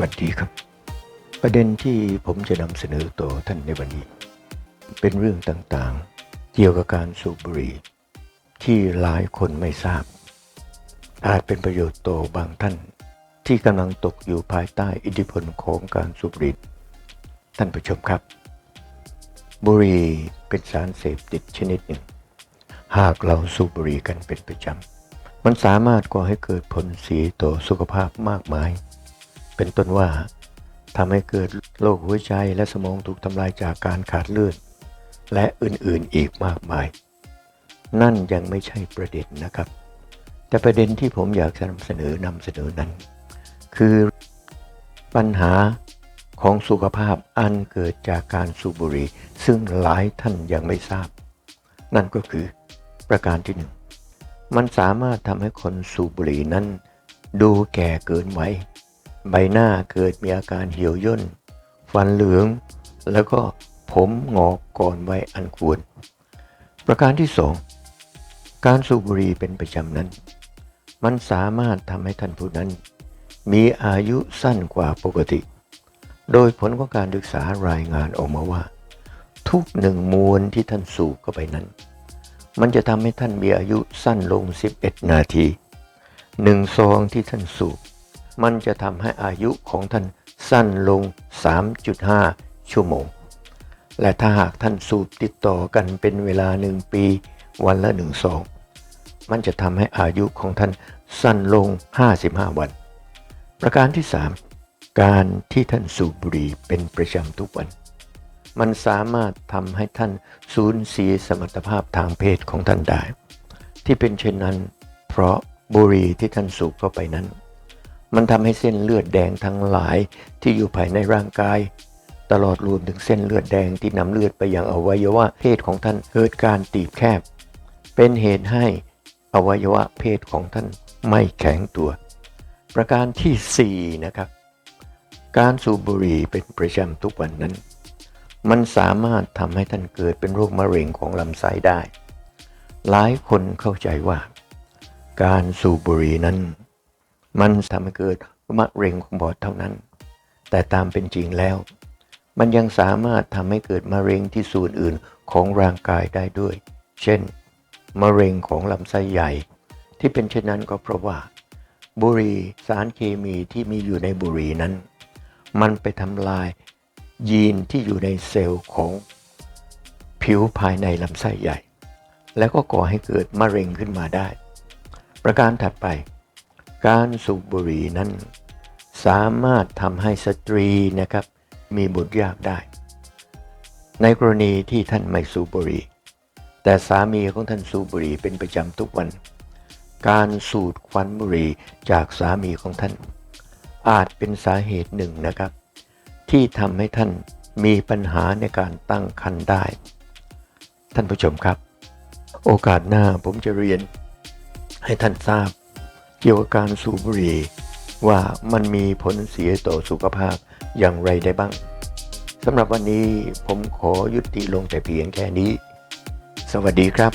วัสดีครับ ประเด็นที่ผมจะนำเสนอต่อท่านในวันนี้ เป็นเรื่องต่างๆ เกี่ยวกับการสูบบุหรี่ ที่หลายคนไม่ทราบ อาจเป็นประโยชน์ต่อบางท่าน ที่กำลังตกอยู่ภายใต้อิทธิพลของการสูบบุหรี่ท่านผู้ชมครับ บุหรี่เป็นสารเสพติดชนิดหนึ่ง หากเราสูบบุหรี่กันเป็นประจำมันสามารถก่อให้เกิดผลเสียต่อสุขภาพมากมาย เป็นต้นว่าทำให้เกิดโรคหัวใจและสมองถูกทำลายจากการขาดเลือดและอื่นๆอีกมากมาย นั่นยังไม่ใช่ประเด็นนะครับ แต่ประเด็นที่ผมอยากจะนำเสนอนำเสนอนั้น คือปัญหาของสุขภาพอันเกิดจากการสูบบุหรี่ซึ่งหลายท่านยังไม่ทราบ นั่นก็คือประการที่หนึ่งมันสามารถทำให้คนสูบบุหรี่นั้น ดูแก่เกินวัย ใบหน้าเกิดมีอาการเหี่ยวย่น ฟันเหลือง แล้วก็ผมงอกก่อนวัยอันควร ประการที่สองการสูบบุหรี่เป็นประจำนั้น มันสามารถทำให้ท่านผู้นั้น มีอายุสั้นกว่าปกติ โดยผลของการศึกษารายงานออกมาว่า ทุกหนึ่งมวลที่ท่านสูบเข้าไปนั้น มันจะทำให้ท่านมีอายุสั้นลง 11 นาทีหนึ่งซองที่ท่านสูบ มันจะทำให้อายุของท่านสั้นลง 3.5 ชั่วโมง และถ้าหากท่านสูบติดต่อกันเป็นเวลาหนึ่งปี วันละหนึ่งซองมันจะทำให้อายุของท่านสั้นลง 55 วัน ประการที่ 3 การที่ท่านสูบบุหรี่เป็นประจำทุกวัน มันสามารถทำให้ท่านสูญเสียสมรรถภาพทางเพศของท่านได้ ที่เป็นเช่นนั้น เพราะบุหรี่ที่ท่านสูบเข้าไปนั้น มันทำให้เส้นเลือดแดงทั้งหลายที่อยู่ภายในร่างกาย ตลอดรวมถึงเส้นเลือดแดงที่นำเลือดไปยังอวัยวะเพศของท่านเกิดการตีบแคบ เป็นเหตุให้อวัยวะเพศของท่านไม่แข็งตัว ประการทีสี่4นะครับ การสูบบุหรี่เป็นประจำทุกวันนั้น มันสามารถทำให้ท่านเกิดเป็นโรคมะเร็งของลำไส้ได้ หลายคนเข้าใจว่า การสูบบุหรี่นั้น มันทำให้เกิดมะเร็งของปอดเท่านั้น แต่ตามเป็นจริงแล้ว มันยังสามารถทำให้เกิดมะเร็งที่ส่วนอื่นของร่างกายได้ด้วย เช่น มะเร็งของลำไส้ใหญ่ ที่เป็นเช่นนั้นก็เพราะว่า บุหรี่สารเคมีที่มีอยู่ในบุหรี่นั้น มันไปทำลายยีนที่อยู่ในเซลล์ของผิวภายในลำไส้ใหญ่ แล้วก็ก่อให้เกิดมะเร็งขึ้นมาได้ ประการถัดไป การสูบบุหรี่นั้น สามารถทำให้สตรีนะครับ มีบุตรยากได้ ในกรณีที่ท่านไม่สูบบุหรี่ แต่สามีของท่านสูบบุหรี่เป็นประจำทุกวัน การสูดควันบุหรี่จากสามีของท่าน อาจเป็นสาเหตุหนึ่งนะครับ ที่ทำให้ท่านมีปัญหาในการตั้งครรภ์ได้ ท่านผู้ชมครับ โอกาสหน้าผมจะเรียนให้ท่านทราบ เกี่ยวกับการสูบบุหรี่ว่ามันมีผลเสียต่อสุขภาพอย่างไรได้บ้างสำหรับวันนี้ผมขอยุติลงแต่เพียงแค่นี้ สวัสดีครับ